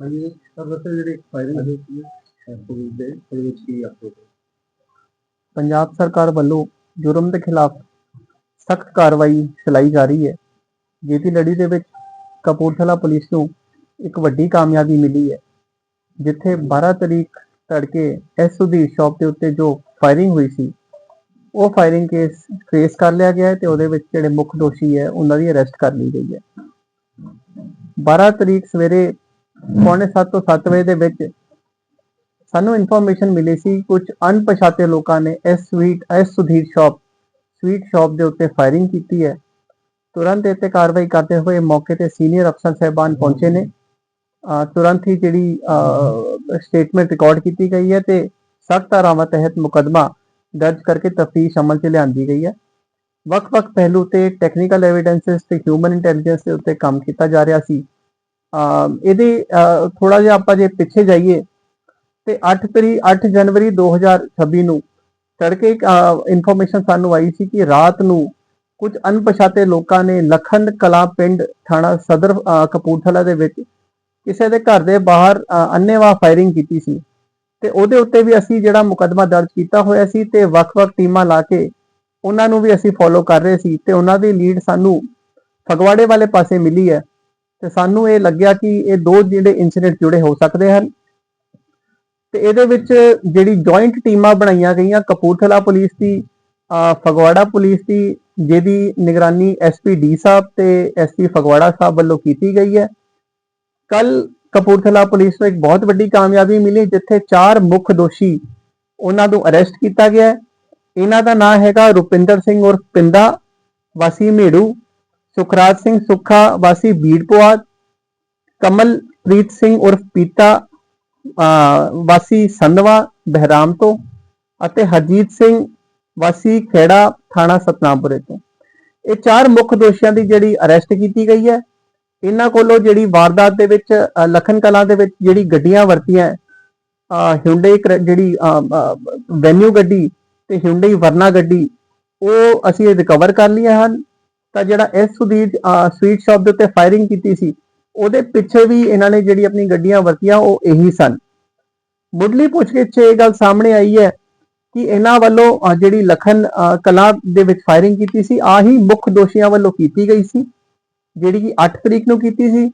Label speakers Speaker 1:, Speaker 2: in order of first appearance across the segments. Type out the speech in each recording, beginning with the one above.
Speaker 1: ਹਾਂਜੀ ਸਰ ਦੱਸੋ ਜਿਹੜੀ ਫਾਇਰਿੰਗ ਹੋਈ ਸੀ ਪੁਲਿਸ ਦੇ ਉਹਦੇ ਵਿੱਚ ਕੀ ਅਪਡੇਟ
Speaker 2: ਪੰਜਾਬ ਸਰਕਾਰ ਵੱਲੋਂ ਜੁਰਮ ਦੇ ਖਿਲਾਫ ਸਖਤ ਕਾਰਵਾਈ ਚਲਾਈ ਜਾ ਰਹੀ ਹੈ। ਜਿਹਦੀ ਲੜੀ ਦੇ ਵਿੱਚ ਕਪੂਰਥਲਾ ਪੁਲਿਸ ਨੂੰ ਇੱਕ ਵੱਡੀ ਕਾਮਯਾਬੀ ਮਿਲੀ ਹੈ, ਜਿੱਥੇ 12 ਤਰੀਕ ਤੜਕੇ ਐਸਓ ਦੀ ਸ਼ਾਪ ਦੇ ਉੱਤੇ ਜੋ ਫਾਇਰਿੰਗ ਹੋਈ ਸੀ, ਉਹ ਫਾਇਰਿੰਗ ਕੇਸ ਟ੍ਰੇਸ ਕਰ ਲਿਆ ਗਿਆ ਤੇ ਉਹਦੇ ਵਿੱਚ ਜਿਹੜੇ ਮੁੱਖ ਦੋਸ਼ੀ ਹੈ, ਉਹਨਾਂ ਦੀ ਅਰੈਸਟ ਕਰ ਲਈ ਗਈ ਹੈ। 12 ਤਰੀਕ ਸਵੇਰੇ ਪੌਣੇ 7 ਤੋਂ 7 ਵਜੇ ਦੇ ਵਿੱਚ ਸਾਨੂੰ ਇਨਫੋਰਮੇਸ਼ਨ ਮਿਲੀ ਸੀ ਕੁਝ ਅਣਪਛਾਤੇ ਲੋਕਾਂ ਨੇ ਇਸ ਸਵੀਟ ਇਸ ਸੁਧੀਰ ਸ਼ਾਪ ਸਵੀਟ ਸ਼ਾਪ ਦੇ ਉੱਤੇ ਫਾਇਰਿੰਗ ਕੀਤੀ ਹੈ। ਤੁਰੰਤ ਇਹ ਕਾਰਵਾਈ ਕਰਦੇ ਹੋਏ ਮੌਕੇ ਤੇ ਸੀਨੀਅਰ ਅਫਸਰ ਸਹਿਬਾਨ ਪਹੁੰਚੇ ਨੇ। ਅਹ ਤੁਰੰਤ ਹੀ ਜਿਹੜੀ ਸਟੇਟਮੈਂਟ ਰਿਕਾਰਡ ਕੀਤੀ ਗਈ ਹੈ ਤੇ ਸਖਤ ਧਾਰਾਵਾਂ ਤਹਿਤ ਮੁਕਦਮਾ ਦਰਜ ਕਰਕੇ ਤਫਤੀਸ਼ ਅਮਲ 'ਚ ਲਿਆਂਦੀ ਗਈ ਹੈ। ਵੱਖ-ਵੱਖ ਪਹਿਲੂ ਤੇ ਟੈਕਨੀਕਲ ਐਵੀਡੈਂਸਸ ਤੇ ਹਿਊਮਨ ਇੰਟੈਲੀਜੈਂਸ ਦੇ ਉੱਤੇ ਕੰਮ ਕੀਤਾ ਜਾ ਰਿਹਾ ਸੀ। ਇਹਦੇ ਥੋੜਾ ਜਿਹਾ ਆਪਾਂ ਜੇ ਪਿੱਛੇ ਜਾਈਏ ਤੇ 8 ਤਰੀ 8 ਜਨਵਰੀ 2026 ਨੂੰ ਤੜਕੇ ਇਨਫੋਰਮੇਸ਼ਨ ਸਾਨੂੰ ਆਈ ਸੀ ਕਿ ਰਾਤ ਨੂੰ ਕੁਝ ਅਣਪਛਾਤੇ ਲੋਕਾਂ ਨੇ ਲਖਨ ਕਲਾ ਪਿੰਡ ਥਾਣਾ ਸਦਰ ਕਪੂਰਥਲਾ ਦੇ ਵਿੱਚ ਕਿਸੇ ਦੇ ਘਰ ਦੇ ਬਾਹਰ ਅਹ, ਅੰਨ੍ਹੇਵਾਹ ਫਾਇਰਿੰਗ ਕੀਤੀ ਸੀ। ਤੇ ਉਹਦੇ ਉੱਤੇ ਵੀ ਅਸੀਂ ਜਿਹੜਾ ਮੁਕੱਦਮਾ ਦਰਜ ਕੀਤਾ ਹੋਇਆ ਸੀ ਤੇ ਵੱਖ-ਵੱਖ ਟੀਮਾਂ ਲਾ ਕੇ ਉਹਨਾਂ ਨੂੰ ਵੀ ਅਸੀਂ ਫੋਲੋ ਕਰ ਰਹੇ ਸੀ ਤੇ ਉਹਨਾਂ ਦੀ ਲੀਡ ਸਾਨੂੰ ਫਗਵਾੜੇ ਵਾਲੇ ਪਾਸੇ ਮਿਲੀ ਹੈ। ਤੇ ਸਾਨੂੰ ਇਹ ਲੱਗਿਆ ਕਿ ਇਹ ਦੋ ਜਿਹੜੇ ਇਨਸੀਡੈਂਟ ਜੁੜੇ ਹੋ ਸਕਦੇ ਹਨ। ਤੇ ਇਹਦੇ ਵਿੱਚ ਜਿਹੜੀ ਜੁਆਇੰਟ ਟੀਮਾਂ ਬਣਾਈਆਂ ਗਈਆਂ, ਕਪੂਰਥਲਾ ਪੁਲਿਸ ਦੀ ਫਗਵਾੜਾ ਪੁਲਿਸ ਦੀ, ਜਿਹਦੀ ਨਿਗਰਾਨੀ ਐਸਪੀ ਡੀ ਸਾਹਿਬ ਤੇ ਐਸਪੀ ਫਗਵਾੜਾ ਸਾਹਿਬ ਵੱਲੋਂ ਕੀਤੀ ਗਈ ਹੈ। ਕੱਲ ਕਪੂਰਥਲਾ ਪੁਲਿਸ ਨੂੰ ਇੱਕ ਬਹੁਤ ਵੱਡੀ ਕਾਮਯਾਬੀ ਮਿਲੀ, ਜਿੱਥੇ ਚਾਰ ਮੁੱਖ ਦੋਸ਼ੀ ਉਹਨਾਂ ਨੂੰ ਅਰੈਸਟ ਕੀਤਾ ਗਿਆ ਇਹਨਾਂ ਦਾ ਨਾਮ ਹੈਗਾ ਰੁਪਿੰਦਰ ਸਿੰਘ ਔਰ ਪਿੰਦਾ, ਵਾਸੀ ਮੇੜੂ ਸੁਖਰਾਜ ਸਿੰਘ ਸੁੱਖਾ ਵਾਸੀ ਬੀੜ ਬੀੜਪੁਆ ਕਮਲਪ੍ਰੀਤ ਸਿੰਘ ਉਰਫ ਪੀਤਾ ਵਾਸੀ ਸੰਧਵਾ ਬਹਿਰਾਮ ਤੋਂ ਅਤੇ ਹਰਜੀਤ ਸਿੰਘ ਵਾਸੀ ਖੇੜਾ ਥਾਣਾ ਸਤਨਾਮਪੁਰੇ ਤੋਂ। ਇਹ ਚਾਰ ਮੁੱਖ ਦੋਸ਼ੀਆਂ ਦੀ ਜਿਹੜੀ ਅਰੈਸਟ ਕੀਤੀ ਗਈ ਹੈ। ਇਹਨਾਂ ਕੋਲੋਂ ਜਿਹੜੀ ਵਾਰਦਾਤ ਦੇ ਵਿੱਚ ਅ, ਲਖਨ ਕਲਾਂ ਦੇ ਵਿੱਚ ਜਿਹੜੀ ਗੱਡੀਆਂ ਵਰਤੀਆਂ ਹਿਉਂਡਈ ਜਿਹੜੀ ਵੈਨਿਊ ਗੱਡੀ ਤੇ ਹਿਉਂਡਈ ਵਰਨਾ ਗੱਡੀ ਉਹ ਅਸੀਂ ਰਿਕਵਰ ਕਰ ਲਈਆਂ ਹਨ। ਤਾਂ ਜਿਹੜਾ ਇਸ ਸੁਦੀਰ ਸਵੀਟ ਸ਼ਾਪ ਦੇ ਉੱਤੇ ਫਾਇਰਿੰਗ ਕੀਤੀ ਸੀ ਉਹਦੇ ਪਿੱਛੇ ਵੀ ਇਹਨਾਂ ਨੇ ਜਿਹੜੀ ਆਪਣੀ ਗੱਡੀਆਂ ਵਰਤੀਆਂ ਉਹ ਇਹੀ ਸਨ। ਮੁੱਢਲੀ ਪੁੱਛਗਿੱਛ ਇਹ ਗੱਲ ਸਾਹਮਣੇ ਆਈ ਹੈ ਕਿ ਇਹਨਾਂ ਵੱਲੋਂ ਜਿਹੜੀ ਲਖਨ ਅਹ, ਕਲਾਂ ਦੇ ਵਿੱਚ ਫਾਇਰਿੰਗ ਕੀਤੀ ਸੀ ਆਹੀ ਮੁੱਖ ਦੋਸ਼ੀਆਂ ਵੱਲੋਂ ਕੀਤੀ ਗਈ ਸੀ ਜਿਹੜੀ ਕਿ 8 ਤਰੀਕ ਨੂੰ ਕੀਤੀ ਸੀ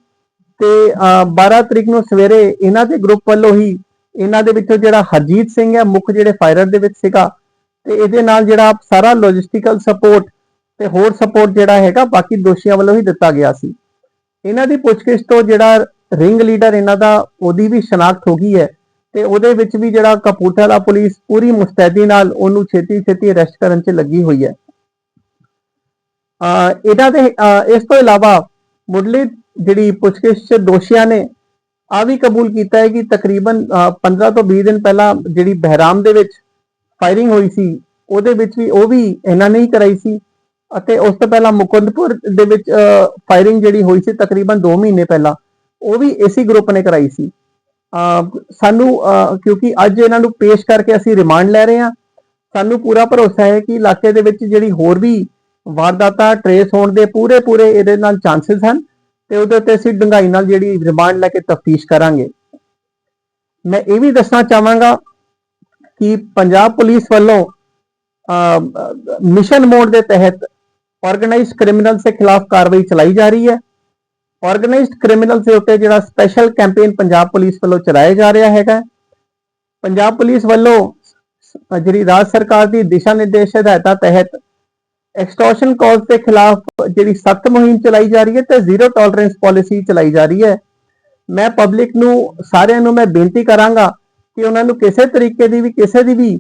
Speaker 2: ਤੇ ਅਹ, 12 ਤਰੀਕ ਨੂੰ ਸਵੇਰੇ ਇਹਨਾਂ ਦੇ ਗਰੁੱਪ ਵੱਲੋਂ ਹੀ ਇਹਨਾਂ ਦੇ ਵਿੱਚੋਂ ਜਿਹੜਾ ਹਰਜੀਤ ਸਿੰਘ ਹੈ ਮੁੱਖ ਜਿਹੜੇ ਫਾਇਰਰ ਦੇ ਵਿੱਚ ਸੀਗਾ ਤੇ ਇਹਦੇ ਨਾਲ ਜਿਹੜਾ ਸਾਰਾ ਲੌਜਿਸਟੀਕਲ ਸਪੋਰਟ ਤੇ ਹੋਰ ਸਪੋਰਟ ਜਿਹੜਾ ਹੈਗਾ, ਬਾਕੀ ਦੋਸ਼ੀਆਂ ਵੱਲੋਂ ਹੀ ਦਿੱਤਾ ਗਿਆ ਸੀ। ਇਹਨਾਂ ਦੀ ਪੁੱਛਗਿੱਛ ਤੋਂ ਜਿਹੜਾ ਰਿੰਗ ਲੀਡਰ ਇਹਨਾਂ ਦਾ, ਉਹਦੀ ਵੀ ਸ਼ਨਾਖਤ ਹੋ ਗਈ ਹੈ ਤੇ ਉਹਦੇ ਵਿੱਚ ਵੀ ਜਿਹੜਾ ਕਪੂਰਥਲਾ ਪੁਲਿਸ ਪੂਰੀ ਮੁਸਤੈਦੀ ਨਾਲ ਉਹਨੂੰ ਛੇਤੀ ਛੇਤੀ ਅਰੈਸਟ ਕਰਨ 'ਚ ਲੱਗੀ ਹੋਈ ਹੈ। ਅਹ ਇਹਨਾਂ ਦੇ ਇਸ ਤੋਂ ਇਲਾਵਾ ਮੁੱਢਲੀ ਜਿਹੜੀ ਪੁੱਛਗਿੱਛ 'ਚ ਦੋਸ਼ੀਆਂ ਨੇ ਆ ਵੀ ਕਬੂਲ ਕੀਤਾ ਹੈ ਕਿ ਤਕਰੀਬਨ, ਅਹ 15 ਤੋਂ 20 ਦਿਨ ਪਹਿਲਾਂ ਜਿਹੜੀ ਬਹਿਰਾਮ ਦੇ ਵਿੱਚ ਫਾਇਰਿੰਗ ਹੋਈ ਸੀ, ਉਹਦੇ ਵਿੱਚ ਵੀ ਉਹ ਵੀ ਇਹਨਾਂ ਨੇ ਹੀ ਕਰਾਈ ਸੀ। ਅਤੇ ਉਸ ਤੋਂ ਪਹਿਲਾਂ ਮੁਕੰਦਪੁਰ ਦੇ ਵਿੱਚ ਫਾਇਰਿੰਗ ਜਿਹੜੀ ਹੋਈ ਸੀ ਤਕਰੀਬਨ 2 ਮਹੀਨੇ ਪਹਿਲਾਂ, ਉਹ ਵੀ ਇਸੇ ਗਰੁੱਪ ਨੇ ਕਰਾਈ ਸੀ। ਅਹ, ਸਾਨੂੰ, ਅਹ, ਕਿਉਂਕਿ ਅੱਜ ਇਹਨਾਂ ਨੂੰ ਪੇਸ਼ ਕਰਕੇ ਅਸੀਂ ਰਿਮਾਂਡ ਲੈ ਰਹੇ ਹਾਂ। ਸਾਨੂੰ ਪੂਰਾ ਭਰੋਸਾ ਹੈ ਕਿ ਇਲਾਕੇ ਦੇ ਵਿੱਚ ਜਿਹੜੀ ਹੋਰ ਵੀ ਵਾਰਦਾਤਾਂ ਟਰੇਸ ਹੋਣ ਦੇ ਪੂਰੇ ਪੂਰੇ ਇਹਦੇ ਨਾਲ ਚਾਂਸਸ ਹਨ ਤੇ ਉਹਦੇ ਉੱਤੇ ਅਸੀਂ ਡੰਗਾਈ ਨਾਲ ਜਿਹੜੀ ਰਿਮਾਂਡ ਲੈ ਕੇ ਤਫਤੀਸ਼ ਕਰਾਂਗੇ। ਮੈਂ ਇਹ ਵੀ ਦੱਸਣਾ ਚਾਹਾਂਗਾ ਕਿ ਪੰਜਾਬ ਪੁਲਿਸ ਵੱਲੋਂ ਮਿਸ਼ਨ ਮੋਡ ਦੇ ਤਹਿਤ ਆਰਗੇਨਾਈਜ਼ਡ ਕ੍ਰਿਮੀਨਲ ਦੇ ਖਿਲਾਫ ਕਾਰਵਾਈ ਚਲਾਈ ਜਾ ਰਹੀ ਹੈ। ਆਰਗੇਨਾਈਜ਼ਡ ਕ੍ਰਿਮੀਨਲ ਦੇ ਉੱਤੇ ਜਿਹੜਾ ਸਪੈਸ਼ਲ ਕੈਂਪੇਨ ਪੰਜਾਬ ਪੁਲਿਸ ਵੱਲੋਂ ਚਲਾਇਆ ਜਾ ਰਿਹਾ ਹੈਗਾ। ਪੰਜਾਬ ਪੁਲਿਸ ਵੱਲੋਂ ਜਿਹੜੀ ਰਾਜ ਸਰਕਾਰ ਦੀ ਦਿਸ਼ਾ ਨਿਰਦੇਸ਼ ਹਦਾਇਤਾਂ ਤਹਿਤ ਐਕਸਟੋਰਸ਼ਨ ਕਾਲਸ ਦੇ ਖਿਲਾਫ ਜਿਹੜੀ ਸਖਤ ਮੁਹਿੰਮ ਚਲਾਈ ਜਾ ਰਹੀ ਹੈ ਤੇ ਜ਼ੀਰੋ ਟੋਲਰੈਂਸ ਪਾਲਿਸੀ ਚਲਾਈ ਜਾ ਰਹੀ ਹੈ। ਮੈਂ ਪਬਲਿਕ ਨੂੰ, ਸਾਰਿਆਂ ਨੂੰ ਮੈਂ ਬੇਨਤੀ ਕਰਾਂਗਾ ਕਿ ਉਹਨਾਂ ਨੂੰ ਕਿਸੇ ਤਰੀਕੇ ਦੀ ਵੀ, ਕਿਸੇ ਦੀ ਵੀ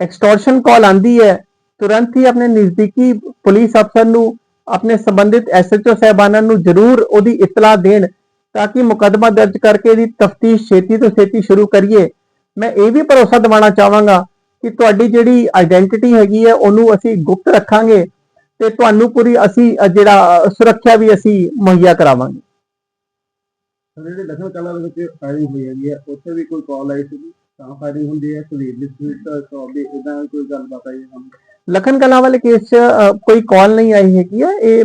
Speaker 2: ਐਕਸਟੋਰਸ਼ਨ ਕਾਲ ਆਂਦੀ ਹੈ ਤੁਰੰਤ ਹੀ ਆਪਣੇ ਨਜ਼ਦੀਕੀ ਪੁਲਿਸ ਅਫਸਰ ਨੂੰ, ਆਪਣੇ ਸੰਬੰਧਿਤ ਐਸਐਚਓ ਸਹਿਬਾਨਾਂ ਨੂੰ ਜ਼ਰੂਰ ਉਹਦੀ ਇਤਲਾਹ ਦੇਣ ਤਾਂ ਕਿ ਮੁਕੱਦਮਾ ਦਰਜ ਕਰਕੇ ਇਹਦੀ ਤਫਤੀਸ਼ ਛੇਤੀ ਤੋਂ ਛੇਤੀ ਸ਼ੁਰੂ ਕਰੀਏ। ਮੈਂ ਇਹ ਵੀ ਭਰੋਸਾ ਦਿਵਾਉਣਾ ਚਾਹਾਂਗਾ ਕਿ ਤੁਹਾਡੀ ਜਿਹੜੀ ਆਇਡੈਂਟੀਟੀ ਹੈਗੀ ਹੈ, ਉਹਨੂੰ ਅਸੀਂ ਗੁਪਤ ਰੱਖਾਂਗੇ ਤੇ ਤੁਹਾਨੂੰ ਪੂਰੀ ਅਸੀਂ ਜਿਹੜਾ ਸੁਰੱਖਿਆ ਵੀ ਅਸੀਂ ਮੁਹੱਈਆ ਕਰਾਵਾਂਗੇ।
Speaker 1: ਜਿਹੜੇ ਲਖਨ ਕਲਾਂ ਦੇ ਵਿੱਚ ਫਾਇਰਿੰਗ ਹੋਈ ਹੈਗੀ ਹੈ, ਉੱਥੇ ਵੀ ਕੋਈ ਕਾਲ ਆਈ ਸੀ ਤਾਂ ਫਾਇਰਿੰਗ ਹੁੰਦੀ ਹੈ ਸੁਲੀਰ ਦੀ ਸਵੀਟ ਸ਼ਾਪ ਦੀ ਇਦਾਂ ਕੋਈ ਗੱਲਬਾਤ ਆਈ ਹੈ?
Speaker 2: ਲਖਨ ਕਲਾਂ ਵਾਲੇ ਕੇਸ 'ਚ ਕੋਈ ਕਾਲ ਨਹੀਂ ਆਈ ਹੈਗੀ ਹੈ। ਇਹ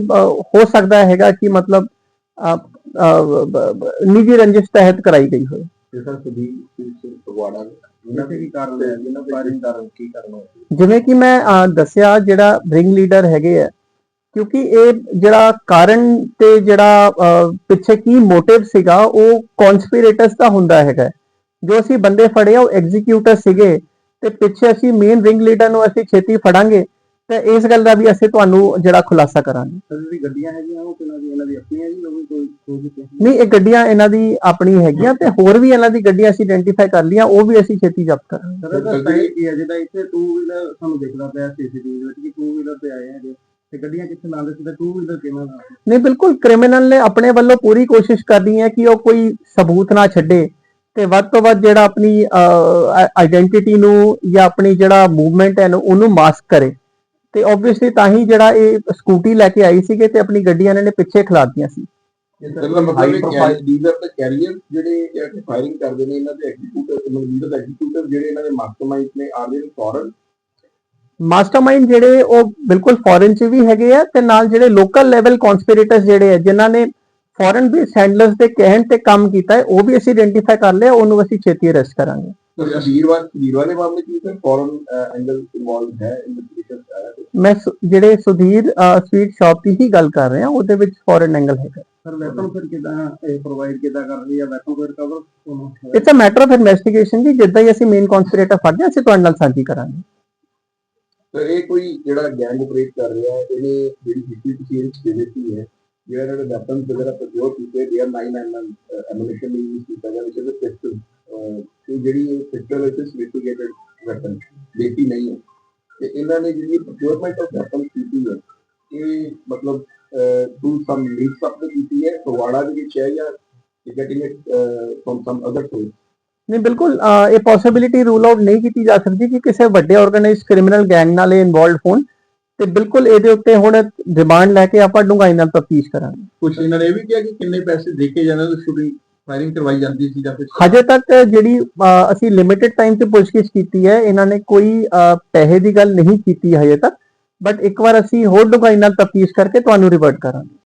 Speaker 2: ਹੋ ਸਕਦਾ ਹੈਗਾ ਕਿ ਮਤਲਬ ਨਿੱਜੀ ਰੰਜਿਸ਼ ਤਹਿਤ ਕਰਾਈ ਗਈ ਹੋਈ
Speaker 1: ਤੇ ਸਰ ਸੁਦੀਪ ਸਿੰਘ ਫਗਵਾੜਾ ਇਹਨਾਂ ਤੇ ਕੀ ਕਾਰਨ ਹੈ? ਜਿਹਨਾਂ ਫਾਇਰਿੰਗ ਕਾਰਨ ਕੀ ਕਾਰਨ ਹੋਇਆ
Speaker 2: ਜਿਵੇਂ ਕਿ ਮੈਂ ਦੱਸਿਆ ਜਿਹੜਾ ਰਿੰਗ ਲੀਡਰ ਹੈਗੇ ਆ ਕਿਉਂਕਿ ਇਹ ਜਿਹੜਾ ਕਾਰਨ ਤੇ ਜਿਹੜਾ ਪਿੱਛੇ ਕੀ ਮੋਟਿਵ ਸੀਗਾ ਉਹ ਕਨਸਪੀਰੇਟਰਸ ਦਾ ਹੁੰਦਾ ਹੈਗਾ। ਜੋ ਅਸੀਂ ਬੰਦੇ ਫੜੇ ਆ ਉਹ ਐਗਜ਼ੀਕਿਊਟਰ ਸੀਗੇ। ਤੇ ਪਿੱਛੇ ਅਸੀਂ ਮੇਨ ਰਿੰਗ ਲੀਡਰ ਨੂੰ ਅਸੀਂ ਛੇਤੀ ਫੜਾਂਗੇ ਤੇ ਇਸ ਗੱਲ ਦਾ ਵੀ ਅਸੀਂ ਤੁਹਾਨੂੰ ਜਿਹੜਾ ਖੁਲਾਸਾ ਕਰਾਂਗੇ।
Speaker 1: ਸਰ ਜਿਹੜੀ ਗੱਡੀਆਂ ਹੈਗੀਆਂ ਉਹ ਕਿਹਨਾਂ ਦੀ ਇਹਨਾਂ ਦੀ ਆਪਣੀਆਂ ਜੀ ਉਹ ਵੀ ਕੋਈ?
Speaker 2: ਨਹੀਂ ਇਹ ਗੱਡੀਆਂ ਇਹਨਾਂ ਦੀ ਆਪਣੀ ਹੈਗੀਆਂ ਤੇ ਹੋਰ ਵੀ ਇਹਨਾਂ ਦੀ ਗੱਡੀਆਂ ਅਸੀਂ ਆਇਡੈਂਟੀਫਾਈ ਕਰ ਲਈਆਂ ਉਹ ਵੀ ਅਸੀਂ ਛੇਤੀ ਜ਼ਬਤ ਕਰਾਂਗੇ।
Speaker 1: ਸਰ ਇਹਦਾ ਸਟਾਈਲ ਕੀ ਹੈ ਜਿਹਦਾ ਇੱਥੇ ਟੂ ਵੀਲਰ ਸਾਨੂੰ ਦਿਖਦਾ ਪਿਆ ਸੀਸੀਟੀਵੀ ਵਿੱਚ ਕਿ ਟੂ ਵੀਲਰ ਤੇ ਆਏ ਹੈਗੇ। ਤੇ ਗੱਡੀਆਂ ਕਿੱਥੇ ਲਾਉਂਦੇ ਸੀ ਤੇ ਟੂ ਵੀਲਰ ਕਿਵੇਂ ਦਾ
Speaker 2: ਨਹੀਂ ਬਿਲਕੁਲ ਕ੍ਰਿਮੀਨਲ ਨੇ ਆਪਣੇ ਵੱਲੋਂ ਪੂਰੀ ਕੋਸ਼ਿਸ਼ ਕਰਨੀ ਹੈ ਕਿ ਉਹ ਕੋਈ ਸਬੂਤ ਨਾ ਛੱਡੇ। ਤੇ ਵੱਧ ਤੋਂ ਵੱਧ ਜਿਹੜਾ ਆਪਣੀ ਆਇਡੈਂਟੀਟੀ ਨੂੰ ਜਾਂ ਆਪਣੀ ਜਿਹੜਾ ਮੂਵਮੈਂਟ ਹੈ ਉਹਨੂੰ ਮਾਸਕ ਕਰੇ। ਤੇ ਆਬਵੀਅਸਲੀ ਤਾਂ ਹੀ ਜਿਹੜਾ ਇਹ ਸਕੂਟੀ ਲੈ ਕੇ ਆਈ ਸੀਗੇ ਤੇ ਆਪਣੀ ਗੱਡੀਆਂ ਇਹਨਾਂ ਨੇ ਪਿੱਛੇ ਖਿਲਾਤੀਆਂ ਸੀ।
Speaker 3: ਇਹਦਾ ਮਤਲਬ ਇਹ ਕੈਰੀ ਲੀਡਰ ਤੇ ਕੈਰੀਅਰ ਜਿਹੜੇ ਇਹ ਫਾਇਰਿੰਗ ਕਰਦੇ ਨੇ ਇਹਨਾਂ ਦੇ ਐਗਜ਼ੀਕਿਊਟਰ ਮਨਵੀਰ ਦਾ ਐਗਜ਼ੀਕਿਊਟਰ ਜਿਹੜੇ ਇਹਨਾਂ ਦੇ ਮਾਸਟਰਮਾਈਂਡ ਨੇ ਆਰ ਦੇ ਫੋਰਨ
Speaker 2: ਮਾਸਟਰਮਾਈਂਡ ਜਿਹੜੇ ਉਹ ਬਿਲਕੁਲ ਫੋਰਨ ਚ ਵੀ ਹੈਗੇ ਆ ਤੇ ਨਾਲ ਜਿਹੜੇ ਲੋਕਲ ਲੈਵਲ ਕਨਸਪੀਰੇਟਰਸ ਜਿਹੜੇ ਆ ਜਿਨ੍ਹਾਂ ਨੇ ਫੋਰਨ ਵੀ ਸੈਂਡਲਰਸ ਦੇ ਕਹਿਣ ਤੇ ਕੰਮ ਕੀਤਾ ਹੈ ਉਹ ਵੀ ਅਸੀਂ ਆਇਡੈਂਟੀਫਾਈ ਕਰ ਲਿਆ ਉਹਨੂੰ ਅਸੀਂ ਛੇਤੀ ਅਰੈਸਟ ਕਰਾਂਗੇ।
Speaker 3: ਵੀਰਵਾਰ ਵੀਰਵਾਰ ਦੇ ਮਾਮਲੇ ਚ ਵੀ ਫੋਰਨ ਐਂਗਲ ਇਨਵੋਲਵ ਹੈ ਇਨਵੈਸਟੀਗੇਸ਼ਨ
Speaker 2: ਮੈਂ ਜਿਹੜੇ ਸੁਧੀਰ ਸਵੀਟ ਸ਼ਾਪ ਦੀ ਹੀ ਗੱਲ ਕਰ ਰਿਹਾ ਉਹਦੇ ਵਿੱਚ ਫੋਰਨ ਐਂਗਲ ਹੈਗਾ।
Speaker 1: ਸਰ ਵੈਪਨ ਫਿਰ ਕਿਦਾਂ ਇਹ ਪ੍ਰੋਵਾਈਡ ਕਿਦਾਂ ਕਰ ਰਹੀ ਹੈ? ਵੈਪਨ ਕੋਈ ਰਿਕਵਰ ਹੋਣਾ
Speaker 2: it's a matter of investigation ਜੀ ਜਿੱਦਾਂ ਹੀ ਅਸੀਂ ਮੇਨ ਕਨਸਪੀਰੇਟਰ ਫੜਦੇ ਹਾਂ ਅਸੀਂ ਤੁਹਾਡੇ ਨਾਲ ਸਾਂਝੀ ਕਰਾਂਗੇ।
Speaker 3: ਤਾਂ ਇਹ ਕੋਈ ਜਿਹੜਾ ਗੈਂਗ ਆਪਰੇਟ ਕਰ ਰਿਹਾ ਹੈ ਇਹਨੇ ਜਿਹੜੀ ਹਿਸਟਰੀ ਤੁਸੀਂ ਇਹਦੇ ਚ ਦੇ ਦਿੱਤੀ ਹੈ ਜਿਹੜਾ ਇਹਨਾਂ ਦੇ ਵੈਪਨ ਵਗੈਰਾ ਪ੍ਰਯੋਗ ਕੀਤੇ ਦੇ ਆਰ 999 ਐਮੂਨੇਸ਼ਨ ਦੀ ਯੂਜ਼ ਕੀਤਾ ਗਿਆ which is a pistol. Uh, ਅਹ, ਤੇ ਜਿਹੜੀ ਇਹ ਪਿਸਟਲ ਹੈ ਇਸ ਲਿਟੀਗੇਟਡ ਵੈਪਨ ਦੇਤੀ ਨਹੀਂ ਹੈ। ਤੇ ਇਹਨਾਂ ਨੇ ਜਿਹੜੀ ਪ੍ਰੋਕਿਊਰਮੈਂਟ ਆਫ ਵੈਪਨ ਕੀਤੀ ਹੈ ਇਹ ਮਤਲਬ ਟੂ ਸਮ ਲੀਡਸ ਅਪ ਤੇ ਕੀਤੀ ਹੈ ਫਗਵਾੜਾ ਦੇ ਵਿੱਚ ਹੈ ਜਾਂ getting it from some other source
Speaker 2: ਨਹੀਂ ਬਿਲਕੁਲ ਅਹ, ਇਹ ਪੋਸਿਬਿਲਿਟੀ ਰੂਲ ਆਊਟ ਨਹੀਂ ਕੀਤੀ ਜਾ ਸਕਦੀ ਕਿ ਕਿਸੇ ਵੱਡੇ ਆਰਗੇਨਾਈਜ਼ਡ ਕ੍ਰਿਮੀਨਲ ਗੈਂਗ ਨਾਲ ਇਹ ਇਨਵੋਲਡ ਹੋਣ। ਤੇ ਬਿਲਕੁਲ ਇਹਦੇ ਉੱਤੇ ਹੁਣ ਰਿਮਾਂਡ ਲੈ ਕੇ ਆਪਾਂ ਡੂੰਘਾਈ ਨਾਲ ਤਫਤੀਸ਼ ਕਰਾਂਗੇ।
Speaker 3: ਕੁਝ ਇਹਨਾਂ ਨੇ ਇਹ ਵੀ ਕਿਹਾ ਕਿ ਕਿੰਨੇ ਪੈਸੇ ਦੇ ਕੇ ਜਾਂਦੇ ਤੇ ਸ਼ੂਟਿੰਗ ਫਾਇਰਿੰਗ ਕਰਵਾਈ ਜਾਂਦੀ ਸੀ ਜਾਂ ਫਿਰ
Speaker 2: ਹਜੇ ਤੱਕ ਜਿਹੜੀ ਅਸੀਂ ਲਿਮਿਟਿਡ ਟਾਈਮ ਤੇ ਪੁੱਛਗਿੱਛ ਕੀਤੀ ਹੈ ਇਹਨਾਂ ਨੇ ਕੋਈ ਪੈਸੇ ਦੀ ਗੱਲ ਨਹੀਂ ਕੀਤੀ ਹਜੇ ਤੱਕ ਬਟ ਇੱਕ ਵਾਰ ਅਸੀਂ ਹੋਰ ਡੂੰਘਾਈ ਨਾਲ ਤਫਤੀਸ਼ ਕਰਕੇ ਤੁਹਾਨੂੰ ਰਿਵਰਟ ਕਰਾਂਗੇ।